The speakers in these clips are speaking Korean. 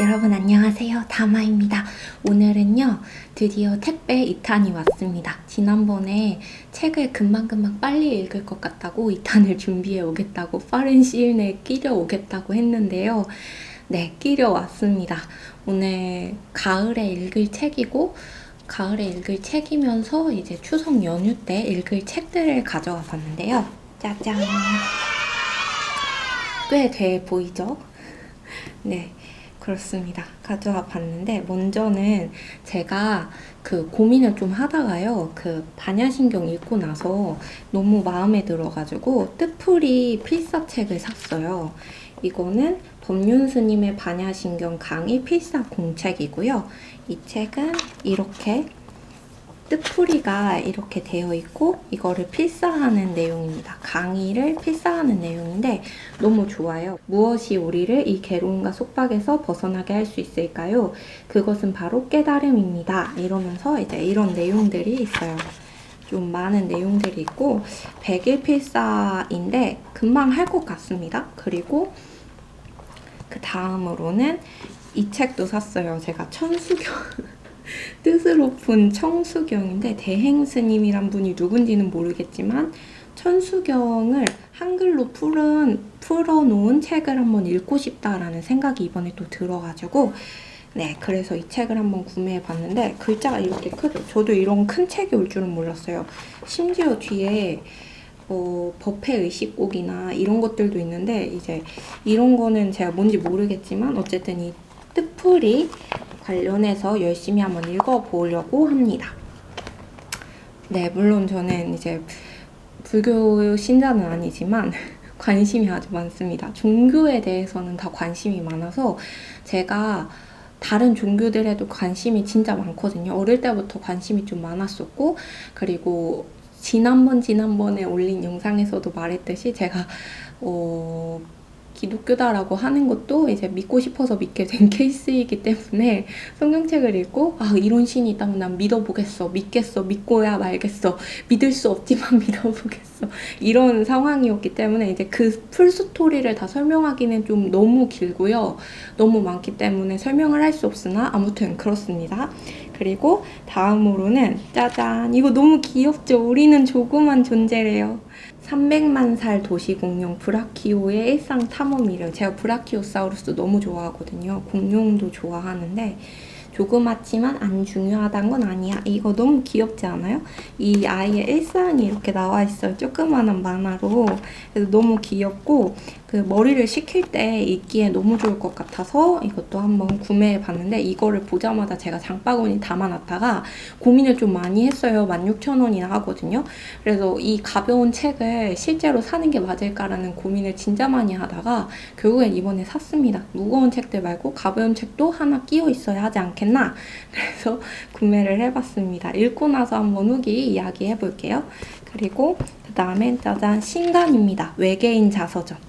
여러분 안녕하세요. 다마입니다. 오늘은요, 드디어 택배 2탄이 왔습니다. 지난번에 책을 금방금방 빨리 읽을 것 같다고 2탄을 준비해 오겠다고 빠른 시일 내에 끼려 오겠다고 했는데요. 네, 끼려 왔습니다. 오늘 가을에 읽을 책이고, 가을에 읽을 책이면서 이제 추석 연휴 때 읽을 책들을 가져와 봤는데요. 짜잔. 꽤 돼 보이죠? 네. 그렇습니다. 가져와 봤는데 먼저는 제가 그 고민을 좀 하다가요. 그 반야신경 읽고 나서 너무 마음에 들어가지고 뜻풀이 필사책을 샀어요. 이거는 법륜 스님의 반야신경 강의 필사 공책이고요. 이 책은 이렇게 뜻풀이가 이렇게 되어 있고 이거를 필사하는 내용입니다. 강의를 필사하는 내용인데 너무 좋아요. 무엇이 우리를 이 괴로움과 속박에서 벗어나게 할 수 있을까요? 그것은 바로 깨달음입니다. 이러면서 이제 이런 내용들이 있어요. 좀 많은 내용들이 있고 100일 필사인데 금방 할 것 같습니다. 그리고 그 다음으로는 이 책도 샀어요. 제가 천수경 뜻으로 푼 청수경인데 대행 스님이란 분이 누군지는 모르겠지만 천수경을 한글로 풀은 풀어놓은 책을 한번 읽고 싶다라는 생각이 이번에 또 들어가지고 네 그래서 이 책을 한번 구매해 봤는데 글자가 이렇게 크죠. 저도 이런 큰 책이 올 줄은 몰랐어요. 심지어 뒤에 어, 법회 의식곡이나 이런 것들도 있는데 이제 이런 거는 제가 뭔지 모르겠지만 어쨌든 이 뜻풀이 관련해서 열심히 한번 읽어보려고 합니다. 네, 물론 저는 이제 불교 신자는 아니지만 관심이 아주 많습니다. 종교에 대해서는 다 관심이 많아서 제가 다른 종교들에도 관심이 진짜 많거든요. 어릴 때부터 관심이 좀 많았었고, 그리고 지난번, 지난번에 올린 영상에서도 말했듯이 제가, 어, 기독교다라고 하는 것도 이제 믿고 싶어서 믿게 된 케이스이기 때문에 성경책을 읽고 아 이런 신이 있다면 난 믿어보겠어 믿겠어 믿고야 말겠어 믿을 수 없지만 믿어보겠어. 이런 상황이었기 때문에 이제 그 풀스토리를 다 설명하기는 좀 너무 길고요. 너무 많기 때문에 설명을 할 수 없으나 아무튼 그렇습니다 그리고 다음으로는 짜잔 이거 너무 귀엽죠 우리는 조그만 존재래요 300만 살 도시 공룡 브라키오의 일상 탐험이래요. 제가 브라키오사우루스 너무 좋아하거든요. 공룡도 좋아하는데 조그맣지만 안 중요하단 건 아니야. 이거 너무 귀엽지 않아요? 이 아이의 일상이 이렇게 나와 있어요. 조그만한 만화로. 그래서 너무 귀엽고 그 머리를 식힐 때 입기에 너무 좋을 것 같아서 이것도 한번 구매해 봤는데 이거를 보자마자 제가 장바구니 담아놨다가 고민을 좀 많이 했어요. 16,000원이나 하거든요. 그래서 이 가벼운 책을 실제로 사는 게 맞을까라는 고민을 진짜 많이 하다가 결국엔 이번에 샀습니다. 무거운 책들 말고 가벼운 책도 하나 끼어 있어야 하지 않겠나? 그래서 구매를 해봤습니다. 읽고 나서 한번 후기 이야기해 볼게요. 그리고 그 다음엔 짜잔 신간입니다. 외계인 자서전.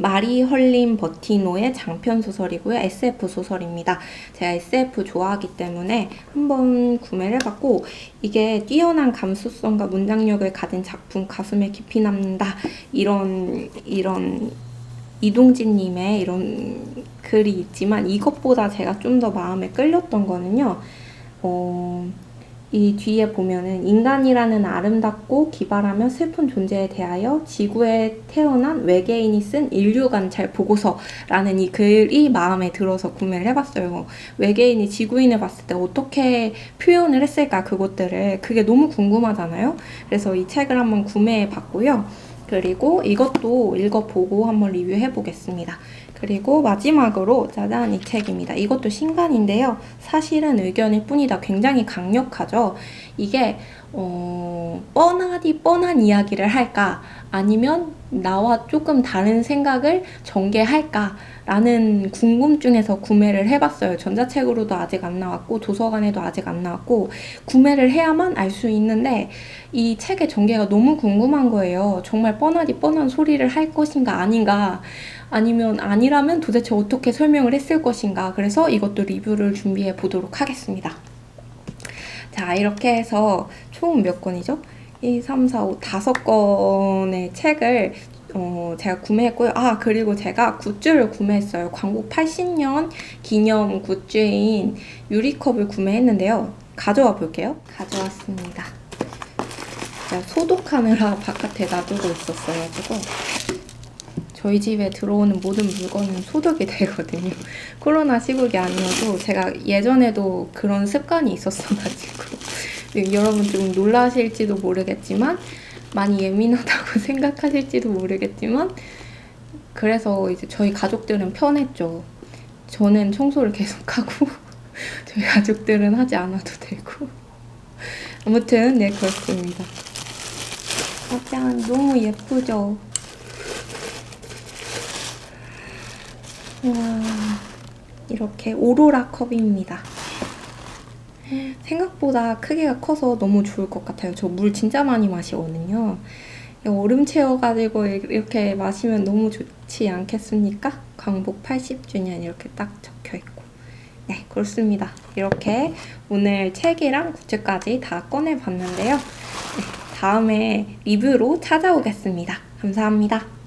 마리 헐린 버티노의 장편 소설이고요. SF 소설입니다. 제가 SF 좋아하기 때문에 한번 구매를 해봤고 이게 뛰어난 감수성과 문장력을 가진 작품 가슴에 깊이 남는다 이런 이런 이동진님의 이런 글이 있지만 이것보다 제가 좀 더 마음에 끌렸던 거는요. 어, 이 뒤에 보면은 인간이라는 아름답고 기발하며 슬픈 존재에 대하여 지구에 태어난 외계인이 쓴 인류 관찰 보고서라는 이 글이 마음에 들어서 구매를 해봤어요. 외계인이 지구인을 봤을 때 어떻게 표현을 했을까 그것들을 그게 너무 궁금하잖아요. 그래서 이 책을 한번 구매해 봤고요. 그리고 이것도 읽어보고 한번 리뷰해 보겠습니다. 그리고 마지막으로 짜잔 이 책입니다. 이것도 신간인데요. 사실은 의견일 뿐이다. 굉장히 강력하죠. 이게 어, 뻔하디 뻔한 이야기를 할까? 아니면 나와 조금 다른 생각을 전개할까? 라는 궁금증에서 구매를 해봤어요. 전자책으로도 아직 안 나왔고, 도서관에도 아직 안 나왔고, 구매를 해야만 알 수 있는데, 이 책의 전개가 너무 궁금한 거예요. 정말 뻔하디 뻔한 소리를 할 것인가 아닌가. 아니면 아니라면 도대체 어떻게 설명을 했을 것인가. 그래서 이것도 리뷰를 준비해 보도록 하겠습니다. 자, 이렇게 해서 총 몇 권이죠? 1, 3, 4, 5, 5권의 책을 어, 제가 구매했고요. 아, 그리고 제가 굿즈를 구매했어요. 광고 80년 기념 굿즈인 유리컵을 구매했는데요. 가져와 볼게요. 가져왔습니다. 제가 소독하느라 바깥에 놔두고 있었어가지고 저희 집에 들어오는 모든 물건은 소독이 되거든요. 코로나 시국이 아니어도 제가 예전에도 그런 습관이 있었어가지고 네, 여러분 좀 놀라실지도 모르겠지만 많이 예민하다고 생각하실지도 모르겠지만 그래서 이제 저희 가족들은 편했죠. 저는 청소를 계속하고 저희 가족들은 하지 않아도 되고 아무튼 네 그렇습니다. 짜잔 너무 예쁘죠? 와 이렇게 오로라 컵입니다. 생각보다 크기가 커서 너무 좋을 것 같아요. 저 물 진짜 많이 마시거든요. 얼음 채워가지고 이렇게 마시면 너무 좋지 않겠습니까? 광복 80주년 이렇게 딱 적혀 있고. 네, 그렇습니다. 이렇게 오늘 책이랑 굿즈까지 다 꺼내봤는데요. 네, 다음에 리뷰로 찾아오겠습니다. 감사합니다.